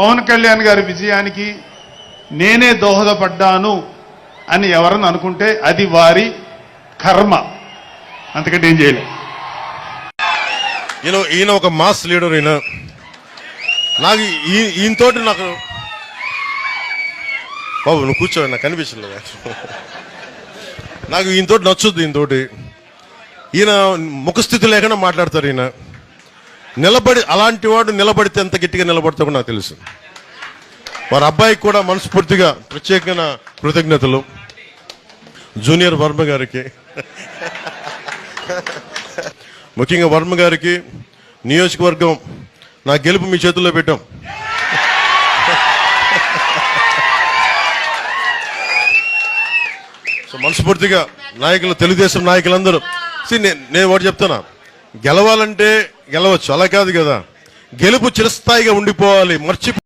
పవన్ కళ్యాణ్ గారి విజయానికి నేనే దోహదపడ్డాను అని ఎవరన్నా అనుకుంటే అది వారి కర్మ. అంతకంటే ఏం చేయలేదు ఈయన ఈయన ఒక మాస్ లీడర్ ఈయన. నాకు ఈ- ఈయనతోటి నాకు బాబు నువ్వు కూర్చో నాకు కనిపించలేదు నాకు. ఈయనతోటి నచ్చుద్ది ఈయనతోటి ఈయన ముఖస్థితి లేకుండా మాట్లాడతారు ఈయన. నిలబడి అలాంటి వాడు నిలబడితే ఎంత గట్టిగా నిలబడతాడో నాకు తెలుసు. వారి అబ్బాయికి కూడా మనస్ఫూర్తిగా ప్రత్యేకమైన కృతజ్ఞతలు. జూనియర్ వర్మ గారికి. ముఖ్యంగా వర్మ గారికి నియోజకవర్గం నా గెలుపు మీ చేతుల్లో పెట్టాం. సో మనస్ఫూర్తిగా నాయకులు తెలుగుదేశం నాయకులందరూ. See, నే- నేను ఒకటి చెప్తున్నాను గెలవాలంటే గెలవచ్చు. అలా కాదు కదా. గెలుపు చిరస్థాయిగా ఉండిపోవాలి. మర్చిపో